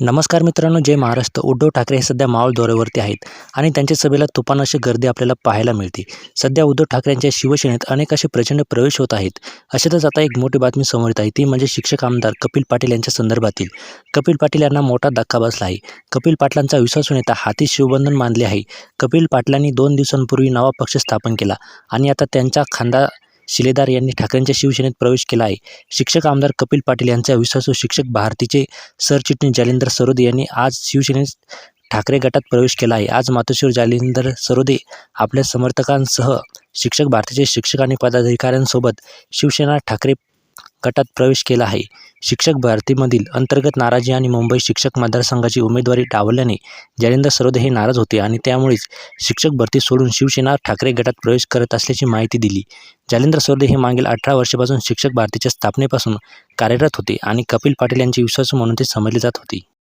नमस्कार मित्रांनो जय महाराष्ट्र. उद्धव ठाकरे हे सध्या मावळ दौऱ्यावरती आहेत आणि त्यांच्या सभेला तुफान अशी गर्दी आपल्याला पाहायला मिळते. सध्या उद्धव ठाकरेंच्या शिवसेनेत अनेक असे प्रचंड प्रवेश होत आहेत. अशातच आता एक मोठी बातमी समोर येत आहे. ती म्हणजे शिक्षक आमदार कपिल पाटील यांच्या संदर्भातील. कपिल पाटील यांना मोठा धक्का बसला आहे. कपिल पाटलांचा विश्वासू नेता हाती शिवबंधन मानले आहे. कपिल पाटलांनी दोन दिवसांपूर्वी नवा पक्ष स्थापन केला आणि आता त्यांचा खांदा शिलेदार यांनी ठाकरेंच्या शिवसेनेत प्रवेश केला आहे. शिक्षक आमदार कपिल पाटील यांचा विश्वासू शिक्षक भारतीचे सरचिटणीस जालिंदर सरोदे यांनी आज शिवसेनेत ठाकरे गटात प्रवेश केला आहे. आज मातोश्वर जालिंदर सरोदे आपल्या समर्थकांसह शिक्षक भारतीचे शिक्षक आणि पदाधिकाऱ्यांसोबत शिवसेना ठाकरे गटात प्रवेश केला आहे. शिक्षक भारतीमधील अंतर्गत नाराजी आणि मुंबई शिक्षक मतदारसंघाची उमेदवारी डावल्याने जयेंद्र सरोदे हे नाराज होते आणि त्यामुळेच शिक्षक भरती सोडून शिवसेना ठाकरे गटात प्रवेश करत असल्याची माहिती दिली. जालेंद्र सरोदे हे मागील अठरा वर्षापासून शिक्षक भारतीच्या स्थापनेपासून कार्यरत होते आणि कपिल पाटील यांचे विश्वासू म्हणून ते समजले जात होते.